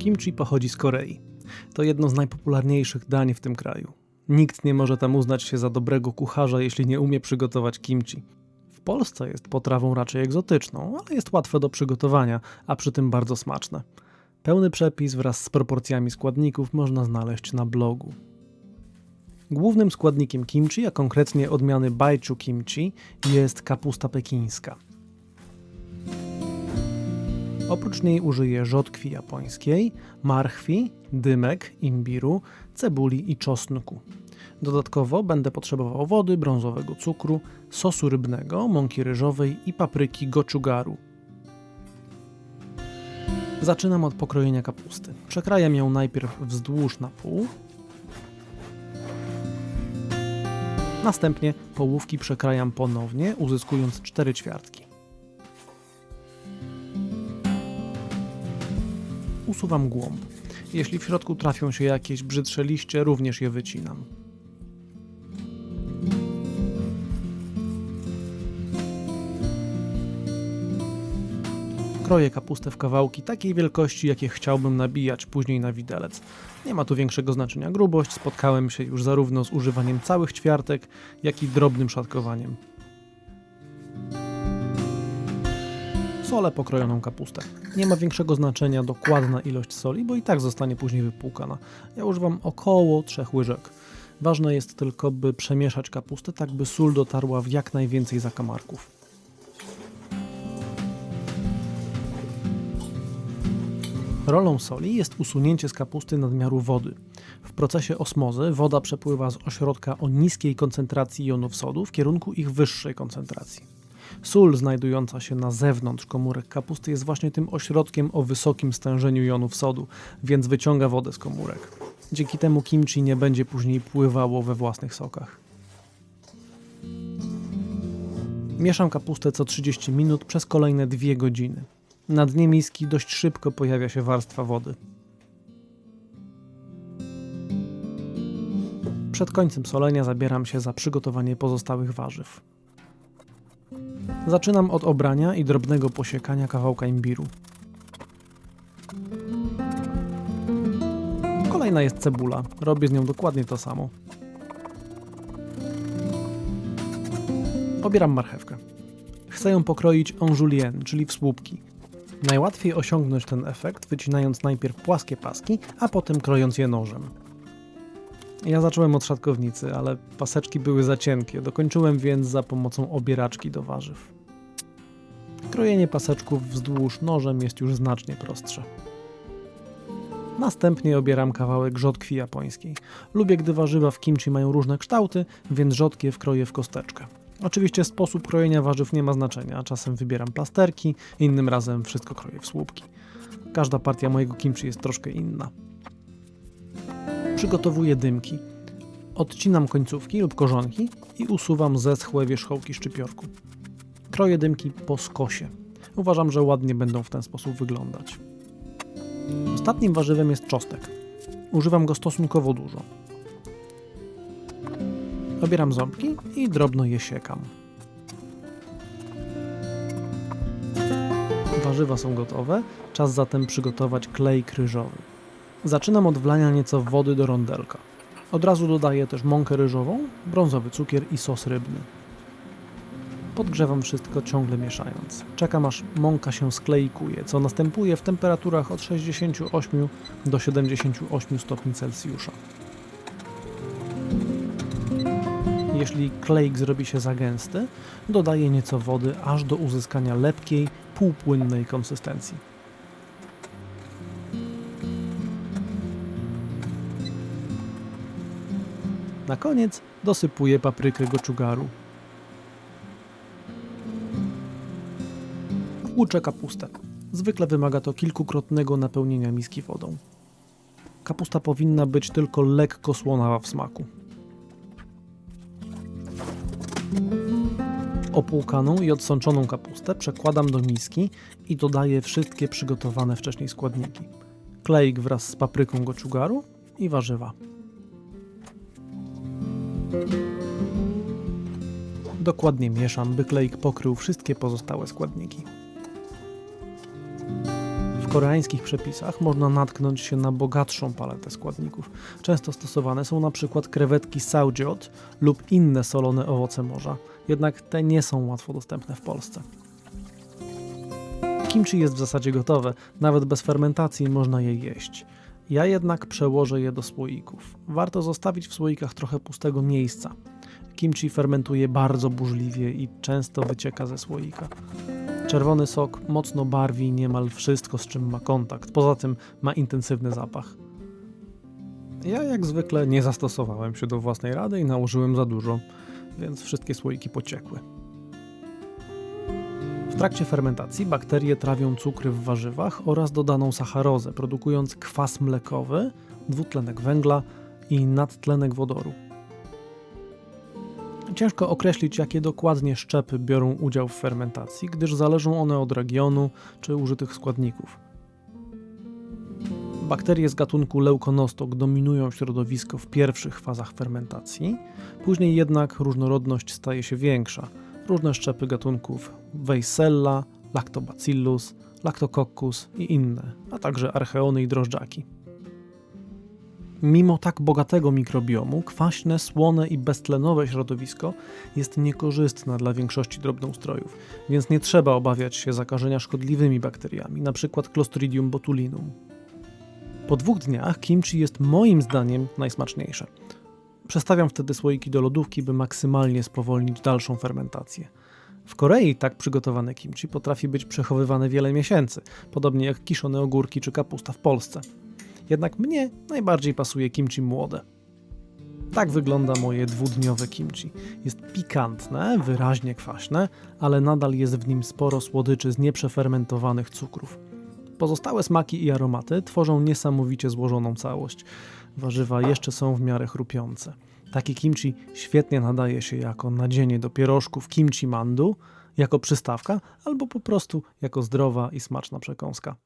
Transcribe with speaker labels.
Speaker 1: Kimchi pochodzi z Korei. To jedno z najpopularniejszych dań w tym kraju. Nikt nie może tam uznać się za dobrego kucharza, jeśli nie umie przygotować kimchi. W Polsce jest potrawą raczej egzotyczną, ale jest łatwe do przygotowania, a przy tym bardzo smaczne. Pełny przepis wraz z proporcjami składników można znaleźć na blogu. Głównym składnikiem kimchi, a konkretnie odmiany baichu kimchi, jest kapusta pekińska. Oprócz niej użyję rzodkwi japońskiej, marchwi, dymek, imbiru, cebuli i czosnku. Dodatkowo będę potrzebował wody, brązowego cukru, sosu rybnego, mąki ryżowej i papryki gochugaru. Zaczynam od pokrojenia kapusty. Przekrajam ją najpierw wzdłuż na pół. Następnie połówki przekrajam ponownie, uzyskując cztery ćwiartki. Usuwam głąb. Jeśli w środku trafią się jakieś brzydsze liście, również je wycinam. Kroję kapustę w kawałki takiej wielkości, jakie chciałbym nabijać później na widelec. Nie ma tu większego znaczenia grubość, spotkałem się już zarówno z używaniem całych ćwiartek, jak i drobnym szatkowaniem. Solę pokrojoną kapustę. Nie ma większego znaczenia dokładna ilość soli, bo i tak zostanie później wypłukana. Ja używam około 3 łyżek. Ważne jest tylko, by przemieszać kapustę, tak by sól dotarła w jak najwięcej zakamarków. Rolą soli jest usunięcie z kapusty nadmiaru wody. W procesie osmozy woda przepływa z ośrodka o niskiej koncentracji jonów sodu w kierunku ich wyższej koncentracji. Sól znajdująca się na zewnątrz komórek kapusty jest właśnie tym ośrodkiem o wysokim stężeniu jonów sodu, więc wyciąga wodę z komórek. Dzięki temu kimchi nie będzie później pływało we własnych sokach. Mieszam kapustę co 30 minut przez kolejne 2 godziny. Na dnie miski dość szybko pojawia się warstwa wody. Przed końcem solenia zabieram się za przygotowanie pozostałych warzyw. Zaczynam od obrania i drobnego posiekania kawałka imbiru. Kolejna jest cebula. Robię z nią dokładnie to samo. Obieram marchewkę. Chcę ją pokroić en julienne, czyli w słupki. Najłatwiej osiągnąć ten efekt wycinając najpierw płaskie paski, a potem krojąc je nożem. Ja zacząłem od szatkownicy, ale paseczki były za cienkie, dokończyłem więc za pomocą obieraczki do warzyw. Krojenie paseczków wzdłuż nożem jest już znacznie prostsze. Następnie obieram kawałek rzodkwi japońskiej. Lubię, gdy warzywa w kimchi mają różne kształty, więc rzodkiew kroję w kosteczkę. Oczywiście sposób krojenia warzyw nie ma znaczenia. Czasem wybieram plasterki, innym razem wszystko kroję w słupki. Każda partia mojego kimchi jest troszkę inna. Przygotowuję dymki. Odcinam końcówki lub korzonki i usuwam zeschłe wierzchołki szczypiorku. Kroję dymki po skosie. Uważam, że ładnie będą w ten sposób wyglądać. Ostatnim warzywem jest czosnek. Używam go stosunkowo dużo. Obieram ząbki i drobno je siekam. Warzywa są gotowe, czas zatem przygotować klej ryżowy. Zaczynam od wlania nieco wody do rondelka. Od razu dodaję też mąkę ryżową, brązowy cukier i sos rybny. Podgrzewam wszystko ciągle mieszając. Czekam aż mąka się skleikuje, co następuje w temperaturach od 68 do 78 stopni Celsjusza. Jeśli kleik zrobi się za gęsty, dodaję nieco wody aż do uzyskania lepkiej, półpłynnej konsystencji. Na koniec dosypuję paprykę gochugaru. Tłuczę kapustę. Zwykle wymaga to kilkukrotnego napełnienia miski wodą. Kapusta powinna być tylko lekko słonawa w smaku. Opłukaną i odsączoną kapustę przekładam do miski i dodaję wszystkie przygotowane wcześniej składniki. Kleik wraz z papryką gochugaru i warzywa. Dokładnie mieszam, by kleik pokrył wszystkie pozostałe składniki. W koreańskich przepisach można natknąć się na bogatszą paletę składników. Często stosowane są na przykład krewetki saujiot lub inne solone owoce morza, jednak te nie są łatwo dostępne w Polsce. Kimchi jest w zasadzie gotowe, nawet bez fermentacji można je jeść. Ja jednak przełożę je do słoików. Warto zostawić w słoikach trochę pustego miejsca. Kimchi fermentuje bardzo burzliwie i często wycieka ze słoika. Czerwony sok mocno barwi niemal wszystko, z czym ma kontakt. Poza tym ma intensywny zapach. Ja jak zwykle nie zastosowałem się do własnej rady i nałożyłem za dużo, więc wszystkie słoiki pociekły. Trakcie fermentacji bakterie trawią cukry w warzywach oraz dodaną sacharozę, produkując kwas mlekowy, dwutlenek węgla i nadtlenek wodoru. Ciężko określić, jakie dokładnie szczepy biorą udział w fermentacji, gdyż zależą one od regionu czy użytych składników. Bakterie z gatunku Leukonostok dominują środowisko w pierwszych fazach fermentacji, później jednak różnorodność staje się większa. Różne szczepy gatunków Weissella, Lactobacillus, Lactococcus i inne, a także archeony i drożdżaki. Mimo tak bogatego mikrobiomu, kwaśne, słone i beztlenowe środowisko jest niekorzystne dla większości drobnoustrojów, więc nie trzeba obawiać się zakażenia szkodliwymi bakteriami, np. Clostridium botulinum. Po dwóch dniach kimchi jest moim zdaniem najsmaczniejsze. Przestawiam wtedy słoiki do lodówki, by maksymalnie spowolnić dalszą fermentację. W Korei tak przygotowane kimchi potrafi być przechowywane wiele miesięcy, podobnie jak kiszone ogórki czy kapusta w Polsce. Jednak mnie najbardziej pasuje kimchi młode. Tak wygląda moje dwudniowe kimchi. Jest pikantne, wyraźnie kwaśne, ale nadal jest w nim sporo słodyczy z nieprzefermentowanych cukrów. Pozostałe smaki i aromaty tworzą niesamowicie złożoną całość. Warzywa jeszcze są w miarę chrupiące. Taki kimchi świetnie nadaje się jako nadzienie do pierożków kimchi mandu, jako przystawka albo po prostu jako zdrowa i smaczna przekąska.